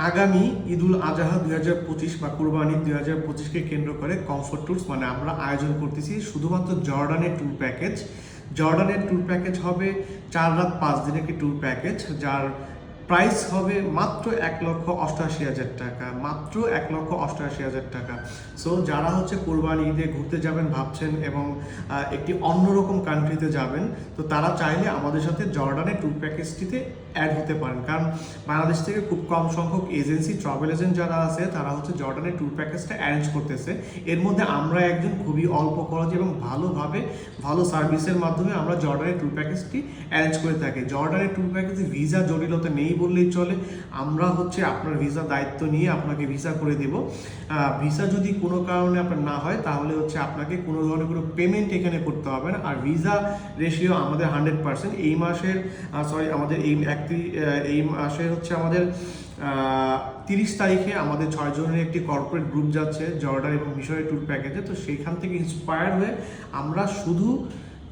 আগামী ঈদুল আজহা দুই হাজার পঁচিশ বা কুরবানি দুই হাজার পঁচিশকে কেন্দ্র করে কমফোর্ট ট্যুরস মানে আমরা আয়োজন করতেছি শুধুমাত্র জর্ডানের ট্যুর প্যাকেজ জর্ডানের ট্যুর প্যাকেজ হবে চার রাত পাঁচ দিনের একটি ট্যুর প্যাকেজ যার প্রাইস হবে মাত্র এক লক্ষ অষ্টআশি হাজার টাকা, মাত্র এক লক্ষ অষ্টআশি হাজার টাকা। সো যারা হচ্ছে কোরবানি ঈদে ঘুরতে যাবেন ভাবছেন এবং একটি অন্যরকম কান্ট্রিতে যাবেন, তো তারা চাইলে আমাদের সাথে জর্ডানের ট্যুর প্যাকেজটিতে অ্যাড হতে পারেন। কারণ বাংলাদেশ থেকে খুব কম সংখ্যক এজেন্সি ট্রাভেল এজেন্ট যারা আছে, তারা হচ্ছে জর্ডানের ট্যুর প্যাকেজটা অ্যারেঞ্জ করতেছে। এর মধ্যে আমরা একজন খুবই অল্প খরচ এবং ভালোভাবে, ভালো সার্ভিসের মাধ্যমে আমরা জর্ডানের ট্যুর প্যাকেজটি অ্যারেঞ্জ করে থাকি। জর্ডানের ট্যুর প্যাকেজে ভিসা জটিলতা নেই বললেই চলে, আমরা হচ্ছে আপনার ভিসা দায়িত্ব নিয়ে আপনাকে ভিসা করে দেব। ভিসা যদি কোনো কারণে আপনার না হয়, তাহলে হচ্ছে আপনাকে কোনো ধরনের কোনো পেমেন্ট এখানে করতে হবে না। আর ভিসা রেশিও আমাদের হান্ড্রেড পার্সেন্ট এই মাসের সরি আমাদের এই একটি এই মাসে হচ্ছে আমাদের তিরিশ তারিখে আমাদের ছয় জনের একটি কর্পোরেট গ্রুপ যাচ্ছে, জর্ডান এবং মিশরের ট্যুর প্যাকেজে তো সেইখান থেকে ইন্সপায়ার হয়ে আমরা শুধু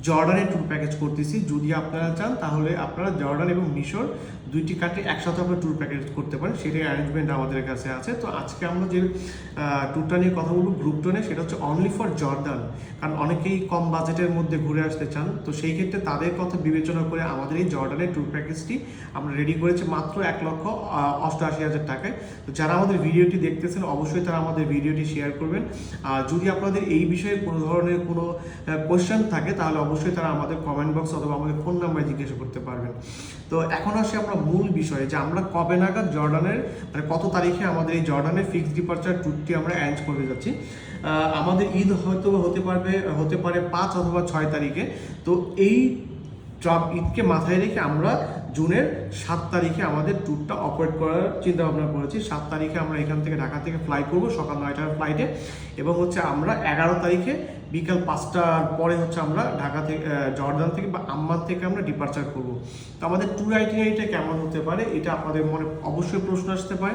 জর্ডানের ট্যুর প্যাকেজ করতেছি। যদি আপনারা চান, তাহলে আপনারা জর্ডান এবং মিশর দুইটি কান্ট্রি একসাথে আমরা ট্যুর প্যাকেজ করতে পারেন, সেটাই অ্যারেঞ্জমেন্ট আমাদের কাছে আছে। তো আজকে আমরা যে ট্যুরটা নিয়ে কথা বলব গ্রুপ টোনে সেটা হচ্ছে অনলি ফর জর্ডান। কারণ অনেকেই কম বাজেটের মধ্যে ঘুরে আসতে চান। তো সেই ক্ষেত্রে তাদের কথা বিবেচনা করে আমাদের এই জর্ডানের ট্যুর প্যাকেজটি আমরা রেডি করেছি মাত্র এক লক্ষ অষ্টআশি হাজার টাকায়। তো যারা আমাদের ভিডিওটি দেখতেছেন, অবশ্যই তারা আমাদের ভিডিওটি শেয়ার করবেন। আর যদি আপনাদের এই বিষয়ে কোনো ধরনের কোনো কোয়েশ্চেন থাকে, তাহলে অবশ্যই তারা আমাদের কমেন্ট বক্স অথবা আমাদের ফোন নাম্বারে জিজ্ঞাসা করতে পারবেন। তো এখন আসি আমরা মূল বিষয়ে, যে আমরা কবে নাগাদ জর্ডানের মানে কত তারিখে আমাদের এই জর্ডানের ফিক্সড ডিপার্চার ট্যুরটি আমরা অ্যারেঞ্জ করতে যাচ্ছি। আমাদের ঈদ হয়তো হতে পারবে, হতে পারে পাঁচ অথবা ছয় তারিখে। তো এই ট্রাপ ঈদকে মাথায় রেখে আমরা জুনের সাত তারিখে আমাদের ট্যুরটা অপারেট করার চিন্তা ভাবনা করেছি। সাত তারিখে আমরা এখান থেকে ঢাকা থেকে ফ্লাই করব, সকাল নয়টার ফ্লাইটে এবং হচ্ছে আমরা এগারো তারিখে বিকাল পাঁচটার পরে হচ্ছে আমরা ঢাকা থেকে জর্দান থেকে বা আম্মান থেকে আমরা ডিপার্চার করব। তো আমাদের ট্যুর আইটিআইটা কেমন হতে পারে, এটা আপনাদের মনে অবশ্যই প্রশ্ন আসতে পারে।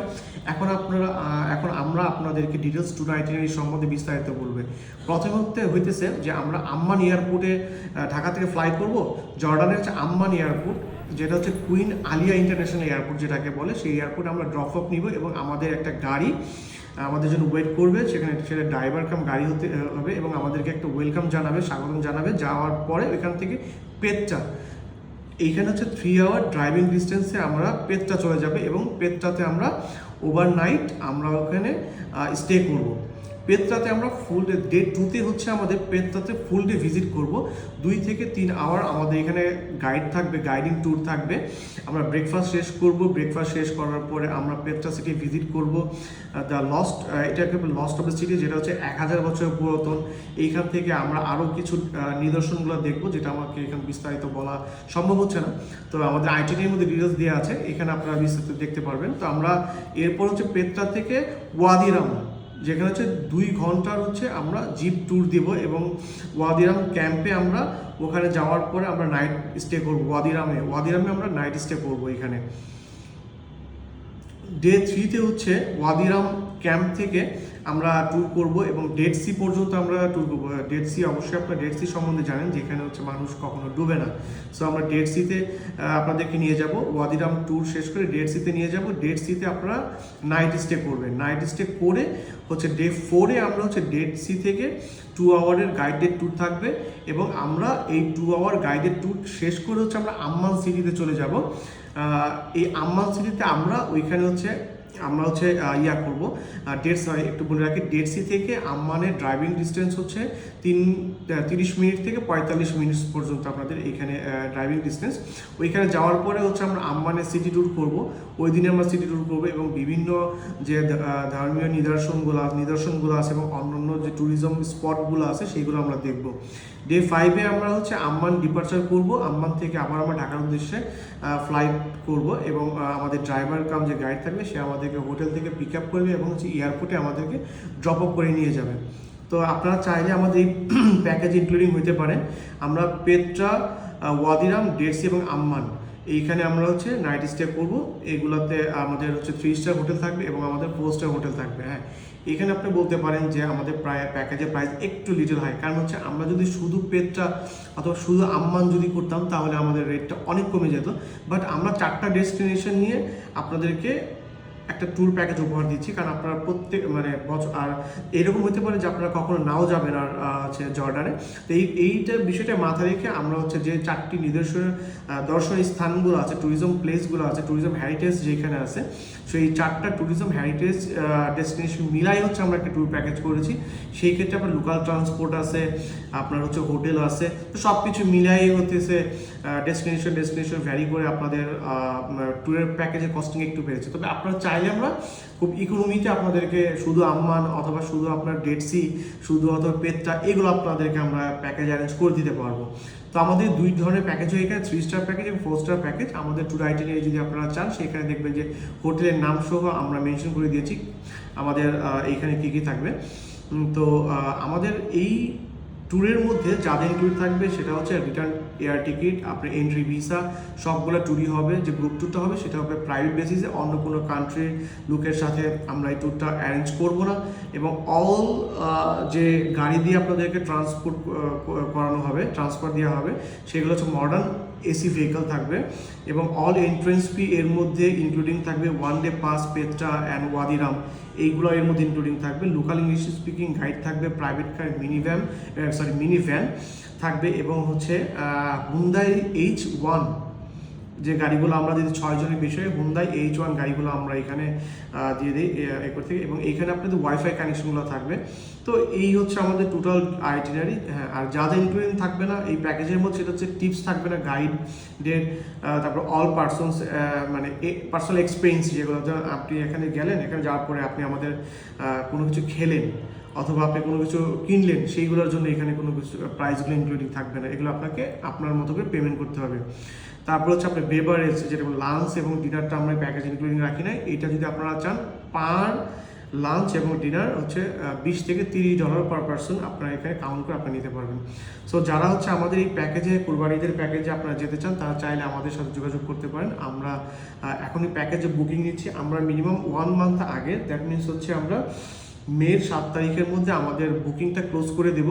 এখন আপনারা এখন আমরা আপনাদেরকে ডিটেলস ট্যুর আইটিনারি সম্বন্ধে বিস্তারিত বলবে। প্রথমে হতে, হইতেছে যে আমরা আম্মান এয়ারপোর্টে ঢাকা থেকে ফ্লাই করব। জর্ডানের হচ্ছে আম্মান এয়ারপোর্ট, যেটা হচ্ছে কুইন আলিয়া ইন্টারন্যাশনাল এয়ারপোর্ট যেটাকে বলে, সেই এয়ারপোর্টে আমরা ড্রপ অফ নিব এবং আমাদের একটা গাড়ি আমাদের জন্য ওয়েট করবে, সেখানে সেটা ড্রাইভার কাম গাড়ি হতে হবে এবং আমাদেরকে একটা ওয়েলকাম জানাবে, স্বাগতম জানাবে, যাওয়ার পরে ওইখান থেকে পেটটা, এইখানে হচ্ছে থ্রি আওয়ার ড্রাইভিং ডিস্টেন্সে আমরা পেটটা চলে যাবে এবং পেটটাতে আমরা ওভারনাইট আমরা ওখানে স্টে করব। পেত্রাতে আমরা ফুল ডে ডে টুতে হচ্ছে আমাদের পেত্রাতে ফুল ডে ভিজিট করব। দুই থেকে তিন আওয়ার আমাদের এখানে গাইড থাকবে গাইডিং ট্যুর থাকবে। আমরা ব্রেকফাস্ট শেষ করব ব্রেকফাস্ট শেষ করার পরে আমরা পেত্রা সিটি ভিজিট করব। দ্য লস্ট এটাকে লস্ট অফ দ্য সিটি যেটা হচ্ছে এক হাজার বছর পুরাতন। এইখান থেকে আমরা আরও কিছু নিদর্শনগুলো দেখব, যেটা আমাকে এখানে বিস্তারিত বলা সম্ভব হচ্ছে না। তো আমাদের আইটিনের মধ্যে ডিটেলস দেওয়া আছে, এখানে আপনারা বিস্তারিত দেখতে পারবেন। তো আমরা এরপর হচ্ছে পেত্রা থেকে ওয়াদিরাম। যেখানে হচ্ছে দুই ঘণ্টার হচ্ছে আমরা জিপ ট্যুর দিব এবং ওয়াদিরাম ক্যাম্পে আমরা ওখানে যাওয়ার পরে আমরা নাইট স্টে করব, ওয়াদিরামে ওয়াদিরামে আমরা নাইট স্টে করব এখানে। ডে থ্রিতে হচ্ছে ওয়াদিরাম ক্যাম্প থেকে আমরা ট্যুর করব এবং ডেড সি পর্যন্ত আমরা ট্যুর করব। ডেড সি অবশ্যই আপনারা ডেড সি সম্বন্ধে জানেন, যেখানে হচ্ছে মানুষ কখনো ডুবে না। সো আমরা ডেড সিতে আপনাদেরকে নিয়ে যাব। ওয়াদিরাম ট্যুর শেষ করে ডেড সিতে নিয়ে যাব। ডেড সিতে আপনারা নাইট স্টে করবেন। নাইট স্টে করে হচ্ছে ডে ফোরে আমরা হচ্ছে ডেড সি থেকে টু আওয়ারের গাইডেড ট্যুর থাকবে এবং আমরা এই টু আওয়ার গাইডেড ট্যুর শেষ করে হচ্ছে আমরা আম্মান সিটিতে চলে যাব। এই আম্মান সিটিতে আমরা ওইখানে হচ্ছে, আমরা হচ্ছে ইয়া করব। ডেট একটু বলে রাখি ডেট সি থেকে আম্মানের ড্রাইভিং ডিস্টেন্স হচ্ছে তিন তিরিশ মিনিট থেকে পঁয়তাল্লিশ মিনিট পর্যন্ত আপনাদের এখানে ড্রাইভিং ডিস্টেন্স ওইখানে যাওয়ার পরে হচ্ছে আমরা আম্মানের সিটি ট্যুর করব। ওই দিনে আমরা সিটি ট্যুর করব এবং বিভিন্ন যে ধর্মীয় নিদর্শনগুলো নিদর্শনগুলো আছে এবং অন্যান্য যে ট্যুরিজম স্পটগুলো আছে সেইগুলো আমরা দেখব। ডে ফাইভে আমরা হচ্ছে আম্মান ডিপার্চার করব। আম্মান থেকে আবার আমরা ঢাকার উদ্দেশ্যে ফ্লাইট করব এবং আমাদের ড্রাইভার কাম যে গাইড থাকবে। সে আমাদেরকে হোটেল থেকে পিক আপ করবে এবং হচ্ছে এয়ারপোর্টে আমাদেরকে ড্রপ আপ করে নিয়ে যাবে। তো আপনারা চাইলে আমাদের এই প্যাকেজ ইনক্লুডিং হতে পারে, আমরা পেট্রা ওয়াদিরাম ডেটসি এবং আম্মান। এইখানে আমরা হচ্ছে নাইট স্টে করব। এগুলোতে আমাদের হচ্ছে থ্রি স্টার হোটেল থাকবে এবং আমাদের ফোর স্টার হোটেল থাকবে হ্যাঁ। এখানে আপনি বলতে পারেন যে আমাদের প্রায় প্যাকেজের প্রাইস একটু লিটল হয় কারণ হচ্ছে আমরা যদি শুধু পেটটা অথবা শুধু আম্মান যদি করতাম, তাহলে আমাদের রেটটা অনেক কমে যেত। বাট আমরা চারটা ডেস্টিনেশন নিয়ে আপনাদেরকে একটা ট্যুর প্যাকেজ উপহার দিচ্ছি, কারণ আপনারা প্রত্যেক মানে বছর, আর এরকম হতে পারে যে আপনারা কখনো নাও যাবেন আর হচ্ছে জর্ডানে। তো এই, এইটা বিষয়টা মাথায় রেখে আমরা হচ্ছে যে চারটি নিদর্শন দর্শনীয় স্থানগুলো আছে ট্যুরিজম প্লেসগুলো আছে ট্যুরিজম হেরিটেজ যেখানে আছে, সো এই চারটা ট্যুরিজম হেরিটেজ ডেস্টিনেশন মিলাই হচ্ছে আমরা একটা ট্যুর প্যাকেজ করেছি। সেই ক্ষেত্রে আপনার লোকাল ট্রান্সপোর্ট আছে, আপনার হচ্ছে হোটেল আছে, তো সব কিছু মিলাই হতেছে ডেস্টিনেশন ডেস্টিনেশন ভ্যারি করে আপনাদের ট্যুরের প্যাকেজের কস্টিং একটু বেড়েছে। তবে আপনারা চাইলে আমরা খুব ইকোনমিতে আপনাদেরকে শুধু আম্মান অথবা শুধু আপনার ডেটসি শুধু অথবা পেটটা এগুলো আপনাদেরকে আমরা প্যাকেজ অ্যারেঞ্জ করে দিতে পারব। তো আমাদের দুই ধরনের প্যাকেজ হয় এখানে থ্রি স্টার প্যাকেজ এবং ফোর স্টার প্যাকেজ আমাদের ট্যুর আইটেনিয়ারি যদি আপনারা চান, সেখানে দেখবেন যে হোটেলের নাম সহ আমরা মেনশন করে দিয়েছি। আমাদের এইখানে কী কী থাকবে? তো আমাদের এই ট্যুরের মধ্যে যাদের ইনক্লুড থাকবে সেটা হচ্ছে রিটার্ন এয়ার টিকিট আপনার এন্ট্রি ভিসা সবগুলো ট্যুরই হবে, যে গ্রুপ ট্যুরটা হবে সেটা হবে প্রাইভেট বেসিসে অন্য কোনো কান্ট্রির লোকের সাথে আমরা এই ট্যুরটা অ্যারেঞ্জ করব না। এবং অল যে গাড়ি দিয়ে আপনাদেরকে ট্রান্সপোর্ট করানো হবে ট্রান্সফার দেওয়া হবে, সেগুলো হচ্ছে মডার্ন এসি ভেহিকল থাকবে এবং অল এন্ট্রেন্স ফি এর মধ্যে ইনক্লুডিং থাকবে one day pass Petra and Wadi Rum এইগুলো এর মধ্যে ইনক্লুডিং থাকবে। লোকাল ইংলিশ স্পিকিং গাইড থাকবে private car mini van sorry mini van থাকবে এবং হচ্ছে হুন্দাই এইচ ওয়ান যে গাড়িগুলো আমরা যদি ছয় জনের বিষয়ে হুন্দাই এইচ ওয়ান গাড়িগুলো আমরা এখানে দিয়ে দিই, এ- এরপর থেকে। এবং এইখানে আপনাদের ওয়াইফাই কানেকশনগুলো থাকবে। তো এই হচ্ছে আমাদের টোটাল আইটিনারি হ্যাঁ আর যা যা ইনক্লুডিং থাকবে না, এই প্যাকেজের মধ্যে সেটা হচ্ছে টিপস থাকবে না গাইডের তারপর অল পার্সনস মানে পার্সোনাল এক্সপিরিয়েন্স যেগুলো আপনি এখানে গেলেন, এখানে যাওয়ার পরে আপনি আমাদের কোনো কিছু খেলেন অথবা আপনি কোনো কিছু কিনলেন সেইগুলোর জন্য এখানে কোনো কিছু প্রাইসগুলো ইনক্লুডিং থাকবে না। এগুলো আপনাকে আপনার মতো করে পেমেন্ট করতে হবে। তারপর হচ্ছে আপনার বেভারেজ যেটা লাঞ্চ এবং ডিনারটা আমরা প্যাকেজ ইনক্লুডিং রাখি না এটা যদি আপনারা চান পার লাঞ্চ এবং ডিনার হচ্ছে বিশ থেকে তিরিশ ডলার পার পার্সন আপনারা এখানে কাউন্ট করে আপনি নিতে পারবেন। সো যারা হচ্ছে আমাদের এই প্যাকেজে কুরবানিদের প্যাকেজে আপনারা যেতে চান তারা চাইলে আমাদের সাথে যোগাযোগ করতে পারেন। আমরা আহ, এখন এই প্যাকেজে বুকিং নিচ্ছি। আমরা মিনিমাম ওয়ান মান্থ আগে দ্যাট মিনস হচ্ছে আমরা মের সাত তারিখের মধ্যে আমাদের বুকিংটা ক্লোজ করে দেব।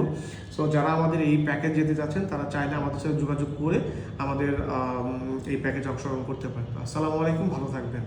সো যারা আমাদের এই প্যাকেজ যেতে চাচ্ছেন তারা চাইলে আমাদের সাথে যোগাযোগ করে আমাদের এই প্যাকেজ অংশগ্রহণ করতে পারেন। আসসালামু আলাইকুম, ভালো থাকবেন।